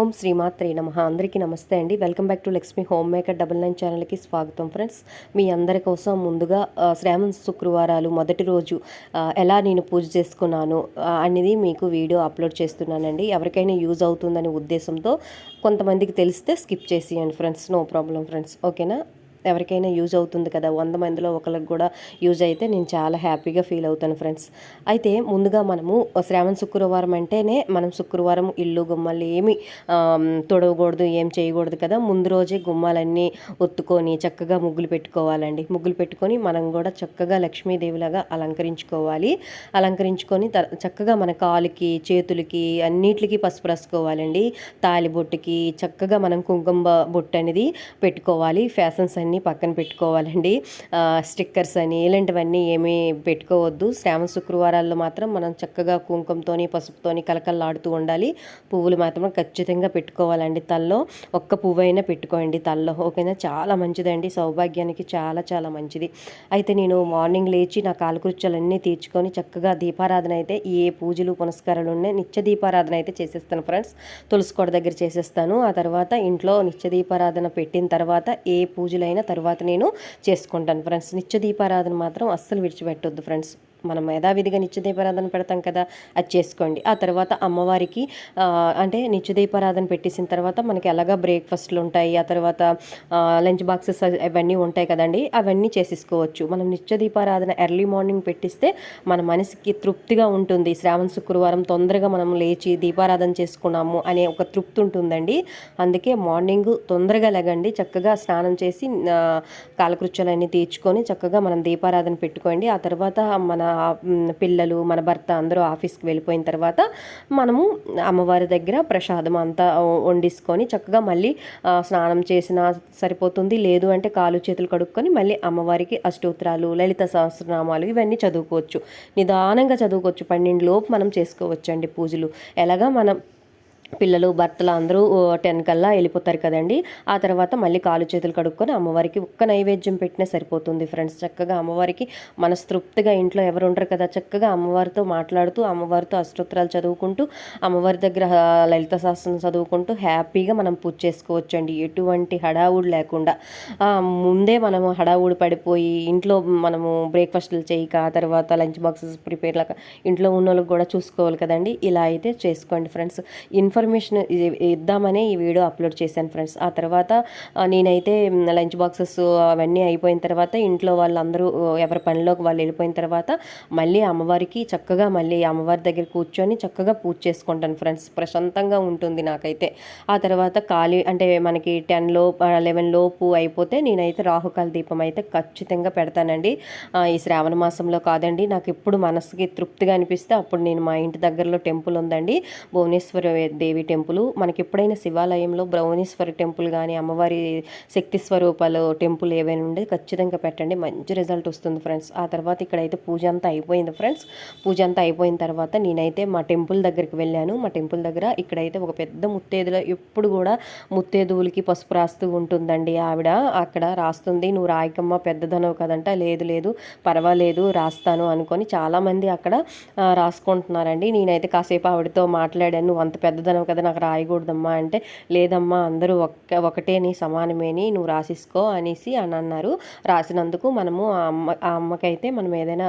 ఓం శ్రీమాత్రే నమ. అందరికీ నమస్తే అండి. Welcome back to Lakshmi homemaker double nine ఛానల్కి స్వాగతం ఫ్రెండ్స్. మీ అందరి కోసం ముందుగా శ్రావణ శుక్రవారాలు మొదటి రోజు ఎలా నేను పూజ చేసుకున్నాను అనేది మీకు వీడియో అప్లోడ్ చేస్తున్నానండి. ఎవరికైనా యూజ్ అవుతుందనే ఉద్దేశంతో కొంతమందికి తెలిస్తే స్కిప్ చేసేయండి ఫ్రెండ్స్. No problem friends. ఓకేనా? ఎవరికైనా యూజ్ అవుతుంది కదా. వంద మందిలో ఒకరికి కూడా యూజ్ అయితే నేను చాలా హ్యాపీగా ఫీల్ అవుతాను ఫ్రెండ్స్. అయితే ముందుగా మనము శ్రావణ శుక్రవారం అంటేనే మనం శుక్రవారం ఇల్లు గుమ్మాలు ఏమి తొడవకూడదు ఏం చేయకూడదు కదా. ముందు రోజే గుమ్మాలన్నీ ఒత్తుకొని చక్కగా ముగ్గులు పెట్టుకోవాలండి. ముగ్గులు పెట్టుకొని మనం కూడా చక్కగా లక్ష్మీదేవిలాగా అలంకరించుకోవాలి. అలంకరించుకొని చక్కగా మన కాలుకి చేతులకి అన్నిటికి పసుపు రాసుకోవాలండి. తాలిబొట్టుకి చక్కగా మనం కుంకుమ బొట్టు అనేది పెట్టుకోవాలి. ఫ్యాషన్స్ అన్ని అన్నీ పక్కన పెట్టుకోవాలండి. స్టిక్కర్స్ అని ఇలాంటివన్నీ ఏమీ పెట్టుకోవద్దు. శ్రావణ శుక్రవారాల్లో మాత్రం మనం చక్కగా కుంకుమతోని పసుపుతోని కలకల్లాడుతూ ఉండాలి. పువ్వులు మాత్రం ఖచ్చితంగా పెట్టుకోవాలండి తల్లో. ఒక్క పువ్వు అయినా పెట్టుకోండి తల్లో. ఓకేనా? చాలా మంచిదండి. సౌభాగ్యానికి చాలా చాలా మంచిది. అయితే నేను మార్నింగ్ లేచి నా కాలకృత్యాలన్నీ తీర్చుకొని చక్కగా దీపారాధన అయితే ఏ పూజలు పునస్కారాలు ఉన్నాయి నిత్య దీపారాధన అయితే చేసేస్తాను ఫ్రెండ్స్. తులసికోట దగ్గర చేసేస్తాను. ఆ తర్వాత ఇంట్లో నిత్య దీపారాధన పెట్టిన తర్వాత ఏ పూజలైనా తర్వాత నేను చేసుకుంటాను. ఫ్రెండ్స్ నిత్య దీపారాధన మాత్రం అస్సలు విడిచిపెట్టొద్దు ఫ్రెండ్స్. మనం యథావిధిగా నిత్యదీపారాధన పెడతాం కదా అది చేసుకోండి. ఆ తర్వాత అమ్మవారికి అంటే నిత్యదీపారాధన పెట్టేసిన తర్వాత మనకి ఎలాగా బ్రేక్ఫాస్ట్లు ఉంటాయి ఆ తర్వాత లంచ్ బాక్సెస్ అవన్నీ ఉంటాయి కదండి అవన్నీ చేసేసుకోవచ్చు. మనం నిత్యదీపారాధన ఎర్లీ మార్నింగ్ పెట్టిస్తే మన మనసుకి తృప్తిగా ఉంటుంది. శ్రావణ శుక్రవారం తొందరగా మనం లేచి దీపారాధన చేసుకున్నాము అనే ఒక తృప్తి ఉంటుందండి. అందుకే మార్నింగ్ తొందరగా లెగండి చక్కగా స్నానం చేసి కాలకృత్యాలన్నీ తీర్చుకొని చక్కగా మనం దీపారాధన పెట్టుకోండి. ఆ తర్వాత మన పిల్లలు మన భర్త అందరూ ఆఫీస్కి వెళ్ళిపోయిన తర్వాత మనము అమ్మవారి దగ్గర ప్రసాదం అంతా వండిసుకొని చక్కగా మళ్ళీ స్నానం చేసినా సరిపోతుంది లేదు అంటే కాలు చేతులు కడుక్కొని మళ్ళీ అమ్మవారికి అష్టోత్తరాలు లలిత సహస్రనామాలు ఇవన్నీ చదువుకోవచ్చు. నిదానంగా చదువుకోవచ్చు. పన్నెండు లోపు మనం చేసుకోవచ్చు అండి పూజలు. ఎలాగా మనం పిల్లలు భర్తలు అందరూ టెన్ కల్లా వెళ్ళిపోతారు కదండి. ఆ తర్వాత మళ్ళీ కాలు చేతులు కడుక్కొని అమ్మవారికి ఒక్క నైవేద్యం పెట్టినా సరిపోతుంది ఫ్రెండ్స్. చక్కగా అమ్మవారికి మనస్తృప్తిగా ఇంట్లో ఎవరు ఉండరు కదా. చక్కగా అమ్మవారితో మాట్లాడుతూ అమ్మవారితో అష్టోత్తరాలు చదువుకుంటూ అమ్మవారి దగ్గర లలిత శాస్త్రం చదువుకుంటూ హ్యాపీగా మనం పూజ చేసుకోవచ్చు అండి ఎటువంటి హడావుడు లేకుండా. ముందే మనము హడావుడు పడిపోయి ఇంట్లో మనము బ్రేక్ఫాస్ట్లు చేయక తర్వాత లంచ్ బాక్సెస్ ప్రిపేర్ లాగా ఇంట్లో ఉన్న వాళ్ళకి కూడా చూసుకోవాలి కదండి. ఇలా అయితే చేసుకోండి ఫ్రెండ్స్. ఇన్ఫర్ ఇన్ఫర్మేషన్ ఇద్దామనే ఈ వీడియో అప్లోడ్ చేశాను ఫ్రెండ్స్. ఆ తర్వాత నేనైతే లంచ్ బాక్సెస్ అవన్నీ అయిపోయిన తర్వాత ఇంట్లో వాళ్ళందరూ ఎవరి పనిలోకి వాళ్ళు వెళ్ళిపోయిన తర్వాత మళ్ళీ అమ్మవారికి చక్కగా మళ్ళీ అమ్మవారి దగ్గర కూర్చొని చక్కగా పూజ చేసుకుంటాను ఫ్రెండ్స్. ప్రశాంతంగా ఉంటుంది నాకైతే. ఆ తర్వాత ఖాళీ అంటే మనకి టెన్లో లెవెన్ లోపు అయిపోతే నేనైతే రాహుకాల దీపం అయితే ఖచ్చితంగా పెడతానండి. ఈ శ్రావణ మాసంలో కాదండి. నాకు ఎప్పుడు మనసుకి తృప్తిగా అనిపిస్తే అప్పుడు నేను మా ఇంటి దగ్గరలో టెంపుల్ ఉందండి. భువనేశ్వర దేవి దేవి టెంపుల్. మనకి ఎప్పుడైనా శివాలయంలో బ్రహ్మణేశ్వరి టెంపుల్ కానీ అమ్మవారి శక్తి స్వరూపాలు టెంపుల్ ఏవైనా ఉండే ఖచ్చితంగా పెట్టండి. మంచి రిజల్ట్ వస్తుంది ఫ్రెండ్స్. ఆ తర్వాత ఇక్కడైతే పూజ అంతా అయిపోయింది ఫ్రెండ్స్. పూజ అంతా అయిపోయిన తర్వాత నేనైతే మా టెంపుల్ దగ్గరికి వెళ్ళాను. మా టెంపుల్ దగ్గర ఇక్కడైతే ఒక పెద్ద ముత్తేదులో ఎప్పుడు కూడా ముత్తేదువులకి పసుపు రాస్తూ ఉంటుందండి ఆవిడ. అక్కడ రాస్తుంది నువ్వు రాయకమ్మ పెద్దదనవు కదంట. లేదు లేదు పర్వాలేదు రాస్తాను అనుకొని చాలామంది అక్కడ రాసుకుంటున్నారండి. నేనైతే కాసేపు ఆవిడతో మాట్లాడాను. నువ్వు అంత పెద్దదనం రాశాను కదా నాకు రాయకూడదమ్మా అంటే లేదమ్మా అందరూ ఒక్క ఒకటే నీ సమానమేని నువ్వు రాసిస్కో అనేసి అని అన్నారు. రాసినందుకు మనము ఆ అమ్మ ఆ అమ్మకైతే మనం ఏదైనా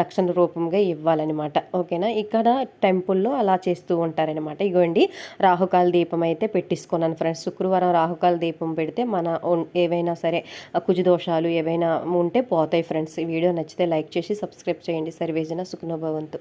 దక్షిణ రూపంగా ఇవ్వాలన్నమాట. ఓకేనా? ఇక్కడ టెంపుల్లో అలా చేస్తూ ఉంటారనమాట ఇగోండి రాహుకాల దీపం అయితే పెట్టించుకున్నాను ఫ్రెండ్స్. శుక్రవారం రాహుకాల దీపం పెడితే మన ఏవైనా సరే కుజదోషాలు ఏవైనా ఉంటే పోతాయి ఫ్రెండ్స్. ఈ వీడియో నచ్చితే లైక్ చేసి సబ్స్క్రైబ్ చేయండి. సర్వేజన సుఖనోభవంతు